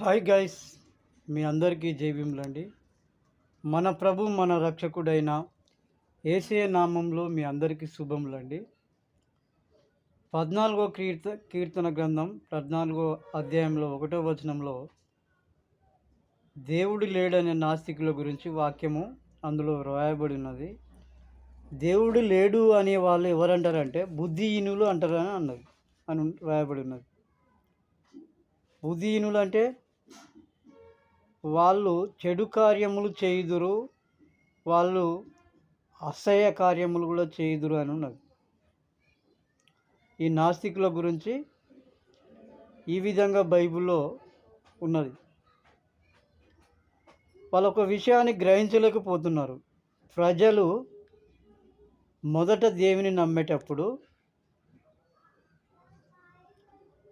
Hi guys మీ అందరికీ జైభీములండి మన ప్రభు మన రక్షకుడైన ఏసే నామంలో మీ అందరికీ శుభములండి. పద్నాలుగో కీర్త కీర్తన గ్రంథం పద్నాలుగో అధ్యాయంలో ఒకటో వచనంలో దేవుడు లేడనే నాస్తికుల గురించి వాక్యము అందులో వ్రాయబడి ఉన్నది. దేవుడు లేడు అనే వాళ్ళు ఎవరంటారంటే బుద్ధిహీనులు అంటారని అన్నది అని రాయబడి ఉన్నది. బుద్ధిహీనులు అంటే వాళ్ళు చెడు కార్యములు చేయుదురు వాళ్ళు అసహ్య కార్యములు కూడా చేయుదురు అని ఉన్నది. ఈ నాస్తికుల గురించి ఈ విధంగా బైబిల్లో ఉన్నది. వాళ్ళు ఒక విషయాన్ని గ్రహించలేకపోతున్నారు. ప్రజలు మొదట దేవుని నమ్మేటప్పుడు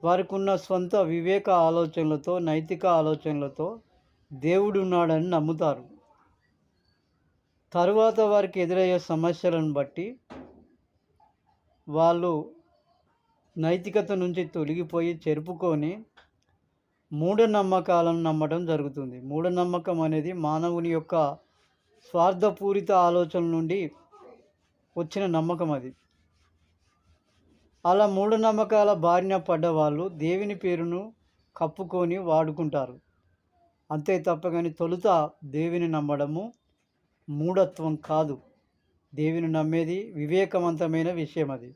వారికి ఉన్న సొంత వివేక ఆలోచనలతో నైతిక ఆలోచనలతో దేవుడు ఉన్నాడని నమ్ముతారు. తరువాత వారికి ఎదురయ్యే సమస్యలను బట్టి వాళ్ళు నైతికత నుంచి తొలగిపోయి చెరుపుకొని మూఢనమ్మకాలను నమ్మడం జరుగుతుంది. మూఢనమ్మకం అనేది మానవుని యొక్క స్వార్థపూరిత ఆలోచన నుండి వచ్చిన నమ్మకం అది. అలా మూఢనమ్మకాల బారిన పడ్డ వాళ్ళు దేవుని పేరును కప్పుకొని వాడుకుంటారు. అంతే తప్ప కానీ తొలుత దేవుని నమ్మడము మూఢత్వం కాదు. దేవుని నమ్మేది వివేకవంతమైన విషయం అది.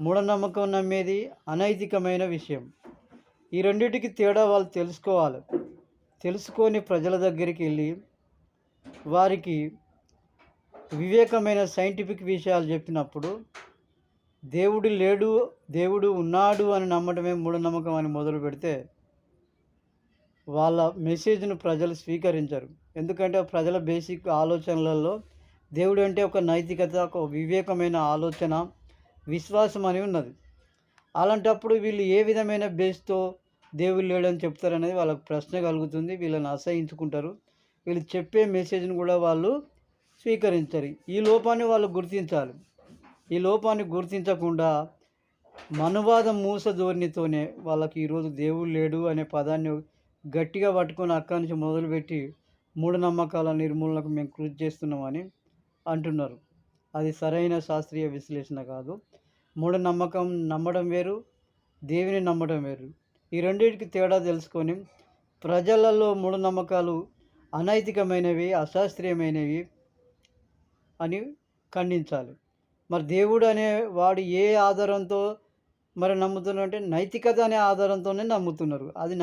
మూఢనమ్మకం నమ్మేది అనైతికమైన విషయం. ఈ రెండింటికి తేడా వాళ్ళు తెలుసుకోవాలి. తెలుసుకొని ప్రజల దగ్గరికి వెళ్ళి వారికి వివేకమైన సైంటిఫిక్ విషయాలు చెప్పినప్పుడు దేవుడు లేడు దేవుడు ఉన్నాడు అని నమ్మడమే మూఢనమ్మకం అని మొదలు పెడితే వాళ్ళ మెసేజ్ను ప్రజలు స్వీకరించరు. ఎందుకంటే ప్రజల బేసిక్ ఆలోచనలలో దేవుడు అంటే ఒక నైతికత ఒక వివేకమైన ఆలోచన విశ్వాసం అని ఉన్నది. అలాంటప్పుడు వీళ్ళు ఏ విధమైన బేస్తో దేవుడు లేడని చెప్తారనేది వాళ్ళకు ప్రశ్న కలుగుతుంది. వీళ్ళని అసహించుకుంటారు. వీళ్ళు చెప్పే మెసేజ్ని కూడా వాళ్ళు స్వీకరించరు. ఈ లోపాన్ని వాళ్ళు గుర్తించాలి. ఈ లోపాన్ని గుర్తించకుండా మనువాద మూస ధోరణితోనే వాళ్ళకి ఈరోజు దేవుడు లేడు అనే పదాన్ని గట్టిగా పట్టుకొని అక్కడి నుంచి మొదలుపెట్టి మూఢనమ్మకాల నిర్మూలనకు మేము కృషి చేస్తున్నామని అంటున్నారు. అది సరైన శాస్త్రీయ విశ్లేషణ కాదు. మూఢనమ్మకం నమ్మడం వేరు దేవుని నమ్మడం వేరు. ఈ రెండింటికి తేడా తెలుసుకొని ప్రజలలో మూఢనమ్మకాలు అనైతికమైనవి అశాస్త్రీయమైనవి అని ఖండించాలి. మరి దేవుడు అనే వాడు ఏ ఆధారంతో మరి నమ్ముతున్నారు అంటే నైతికత అనే ఆధారంతోనే నమ్ముతున్నారు. అది